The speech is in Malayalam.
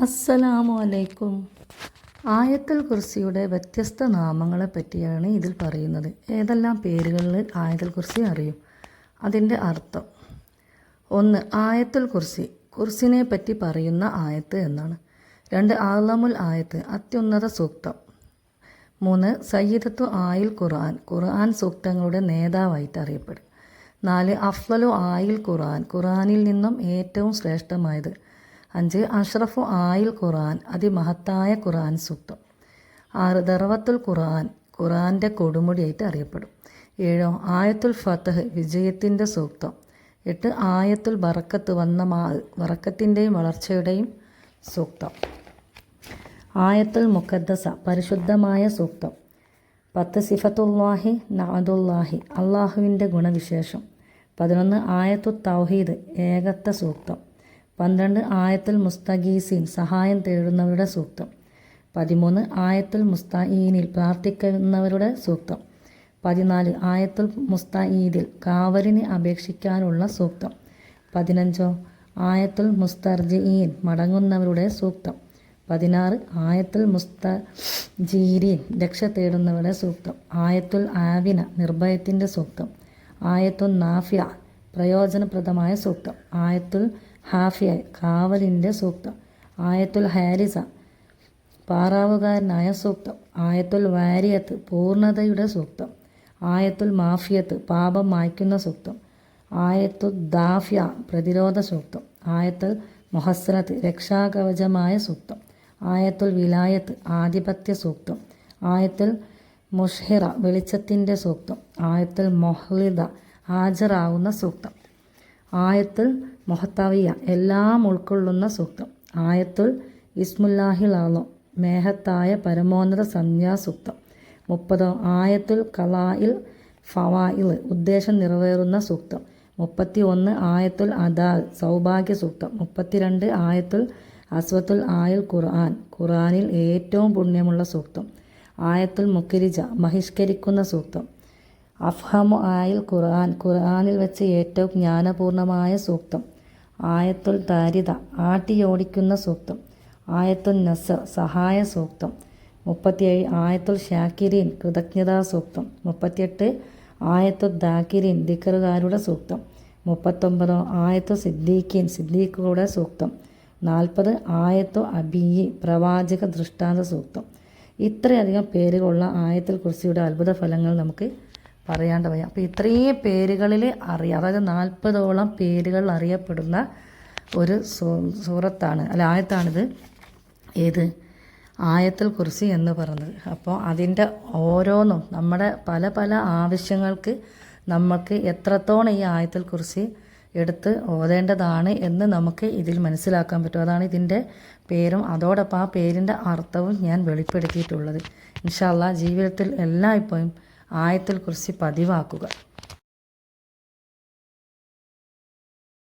അസ്സലാമു അലൈക്കും ആയത്തുൽ കുർസിയുടെ വ്യത്യസ്ത നാമങ്ങളെ പറ്റിയാണ് ഇതിൽ പറയുന്നത്. ഏതെല്ലാം പേരുകളിൽ ആയത്തുൽ കുർസി അറിയും? അതിന്റെ അർത്ഥം. ഒന്ന് ആയത്തുൽ കുർസി കുർസിനെ പറ്റി പറയുന്ന ആയത്ത് എന്നാണ്. രണ്ട് ആലമുൽ ആയത്ത്. അത്യുന്നത സൂക്തം. മൂന്ന് സയ്യിദത്തു ആയിൽ ഖുർആൻ. ഖുർആൻ സൂക്തങ്ങളുടെ നേതാവായിട്ട് അറിയപ്പെടും. നാല് അഫ്ലലു ആയിൽ ഖുർആൻ. ഖുർആനിൽ നിന്നും ഏറ്റവും ശ്രേഷ്ഠമായത് അഞ്ച് അഷ്റഫു ആയിൽ ഖുറാൻ അതിമഹത്തായ ഖുറാൻ സൂക്തം. ആറ് ദർവത്തുൽ ഖുറാൻ ഖുറാന്റെ കൊടുമുടിയായിട്ട് അറിയപ്പെടും. ഏഴോ ആയത്തുൽ ഫത്തഹ് വിജയത്തിന്റെ സൂക്തം. എട്ട് ആയത്തുൽ ബറക്കത്ത് വന്ന മാ വറക്കത്തിന്റെയും വളർച്ചയുടെയും സൂക്തം. ആയത്തുൽ മുഖദ്ദസ പരിശുദ്ധമായ സൂക്തം. പത്ത് സിഫത്തുല്ലാഹി നഅദുല്ലാഹി അള്ളാഹുവിന്റെ ഗുണവിശേഷം. പതിനൊന്ന് ആയത്തു തൗഹീദ് ഏകത്വ സൂക്തം. പന്ത്രണ്ട് ആയത്തുൽ മുസ്തഗീസീൻ സഹായം തേടുന്നവരുടെ സൂക്തം. പതിമൂന്ന് ആയത്തുൽ മുസ്തഈനിൽ പ്രാർത്ഥിക്കുന്നവരുടെ സൂക്തം. പതിനാല് ആയത്തുൽ മുസ്തഈദിൽ കാവലിന് അപേക്ഷിക്കാനുള്ള സൂക്തം. പതിനഞ്ചോ ആയത്തുൽ മുസ്തർജിഈൻ മടങ്ങുന്നവരുടെ സൂക്തം. പതിനാറ് ആയത്തുൽ മുസ്തജീരീൻ രക്ഷ തേടുന്നവരുടെ സൂക്തം. ആയത്തുൽ ആവിന നിർഭയത്തിന്റെ സൂക്തം. ആയത്തുൽ നാഫിയ പ്രയോജനപ്രദമായ സൂക്തം. ആയത്തുൽ ഹാഫിയ കാവലിന്റെ സൂക്തം. ആയത്തുൽ ഹാരിസ. പാറാവുകാരനായ സൂക്തം. ആയത്തുൽ വാരിയത്ത്. പൂർണതയുടെ സൂക്തം. ആയത്തുൽ മാഫിയത്ത്. പാപം മായ്ക്കുന്ന സൂക്തം. ആയത്തുൽ ദാഫ്യ. പ്രതിരോധ സൂക്തം. ആയത്തുൽ മൊഹസ്രത്ത് രക്ഷാകവചമായ സൂക്തം. ആയത്തുൽ വിലായത്ത്. ആധിപത്യ സൂക്തം. ആയത്തുൽ മുഷ്ഹിറ. വെളിച്ചത്തിന്റെ സൂക്തം. ആയത്തുൽ മൊഹ്ലിദ. ഹാജരാവുന്ന സൂക്തം. ആയത്തുൽ മൊഹത്താവിയ എല്ലാം ഉൾക്കൊള്ളുന്ന സൂക്തം. ആയത്തുൽ ഇസ്മുല്ലാഹിൽ ആലം മേഹത്തായ പരമോന്നത സന്ധ്യാസൂക്തം മുപ്പതോ ആയത്തുൽ കലായിൽ ഫവായിൽ ഉദ്ദേശം നിറവേറുന്ന സൂക്തം. മുപ്പത്തി ഒന്ന് ആയത്തുൽ അദാൽ സൗഭാഗ്യ സൂക്തം. മുപ്പത്തിരണ്ട് ആയത്തുൽ അസ്വത്തുൽ ആയുൽ ഖുർആൻ. ഖുർആനിൽ ഏറ്റവും പുണ്യമുള്ള സൂക്തം. ആയത്തുൽ മുക്കിരിജ ബഹിഷ്കരിക്കുന്ന സൂക്തം. അഫ്ഹമു ആയിൽ ഖുർആൻ. ഖുർആനിൽ വെച്ച് ഏറ്റവും ജ്ഞാനപൂർണമായ സൂക്തം. ആയത്തുൽ താരിത ആട്ടിയോടിക്കുന്ന സൂക്തം. ആയത്തുൽ നസർ സഹായ സൂക്തം. മുപ്പത്തിയേഴ് ആയത്തുൽ ഷാക്കിരീൻ കൃതജ്ഞതാ സൂക്തം. മുപ്പത്തിയെട്ട് ആയത്തുൽ ദാക്കിരീൻ ദിക്കറുകാരുടെ സൂക്തം. മുപ്പത്തൊമ്പതോ ആയത്തു സിദ്ദീഖീൻ സിദ്ദീഖുകളുടെ സൂക്തം. നാൽപ്പത് ആയത്തു അബിയി പ്രവാചക ദൃഷ്ടാന്ത സൂക്തം. ഇത്രയധികം പേരുകളുള്ള ആയത്തിൽ കുറിച്ചിയുടെ അത്ഭുത ഫലങ്ങൾ നമുക്ക് പറയാണ്ട് വയ്യ അപ്പോൾ ഇത്രയും പേരുകളിൽ അറിയാം. അതായത് നാൽപ്പതോളം പേരുകൾ അറിയപ്പെടുന്ന ഒരു സൂറത്താണ്. അല്ല ആയത്താണിത്. ഏത്? ആയത്തിൽ കുറിച്ച് എന്ന് പറഞ്ഞത്. അപ്പോൾ അതിന്റെ ഓരോന്നും നമ്മുടെ പല പല ആവശ്യങ്ങൾക്ക് നമുക്ക് എത്രത്തോളം ഈ ആയത്തിൽ കുറിച്ച് എടുത്ത് ഓതേണ്ടതാണ് എന്ന് നമുക്ക് ഇതിൽ മനസ്സിലാക്കാൻ പറ്റും. അതാണ് ഇതിന്റെ പേരും. അതോടൊപ്പം ആ പേരിന്റെ അർത്ഥവും ഞാൻ വെളിപ്പെടുത്തിയിട്ടുള്ളത്. ഇൻഷാല്ല ജീവിതത്തിൽ എല്ലായ്പ്പോഴും ആയത്തുൽ കുറിച്ച് പതിവാക്കുക.